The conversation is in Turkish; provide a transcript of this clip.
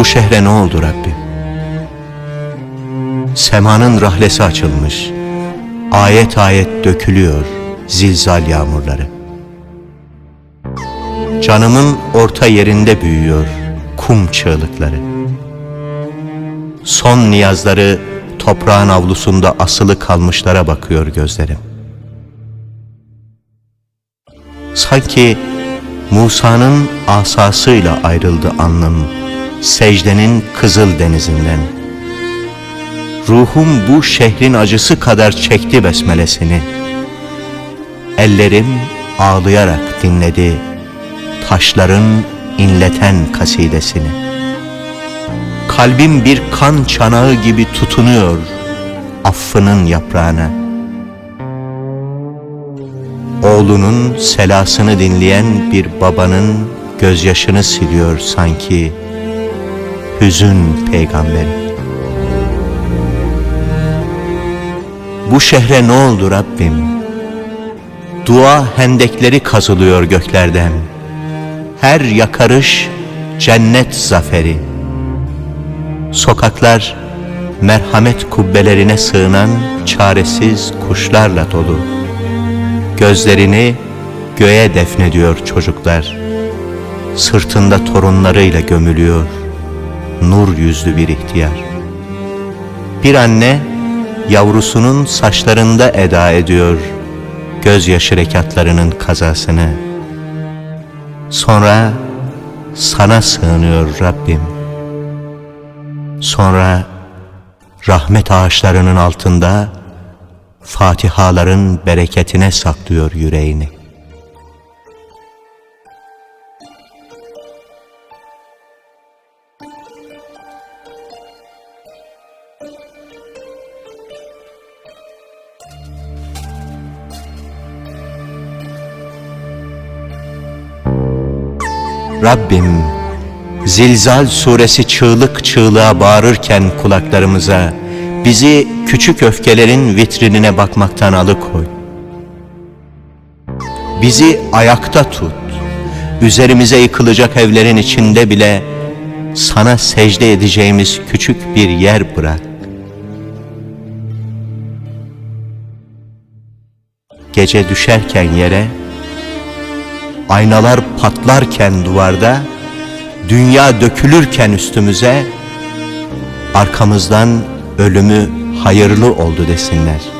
Bu şehre ne oldu Rabbim? Semanın rahlesi açılmış. Ayet ayet dökülüyor zilzal yağmurları. Canımın orta yerinde büyüyor kum çığlıkları. Son niyazları toprağın avlusunda asılı kalmışlara bakıyor gözlerim. Sanki Musa'nın asasıyla ayrıldı alnım secdenin kızıl denizinden. Ruhum bu şehrin acısı kadar çekti besmelesini. Ellerim ağlayarak dinledi taşların inleten kasidesini. Kalbim bir kan çanağı gibi tutunuyor affının yaprağına. Oğlunun selasını dinleyen bir babanın gözyaşını siliyor sanki hüzün peygamberi. Bu şehre ne oldu Rabbim? Dua hendekleri kazılıyor göklerden. Her yakarış cennet zaferi. Sokaklar merhamet kubbelerine sığınan çaresiz kuşlarla dolu. Gözlerini göğe defnediyor çocuklar. Sırtında torunlarıyla gömülüyor nur yüzlü bir ihtiyar. Bir anne yavrusunun saçlarında eda ediyor gözyaşı rekatlarının kazasını. Sonra sana sığınıyor Rabbim. Sonra rahmet ağaçlarının altında Fatihaların bereketine saklıyor yüreğini. Rabbim, Zilzal suresi çığlık çığlığa bağırırken kulaklarımıza, bizi küçük öfkelerin vitrinine bakmaktan alıkoy. Bizi ayakta tut, üzerimize yıkılacak evlerin içinde bile sana secde edeceğimiz küçük bir yer bırak. Gece düşerken yere, aynalar patlarken duvarda, dünya dökülürken üstümüze, arkamızdan ölümü hayırlı oldu desinler.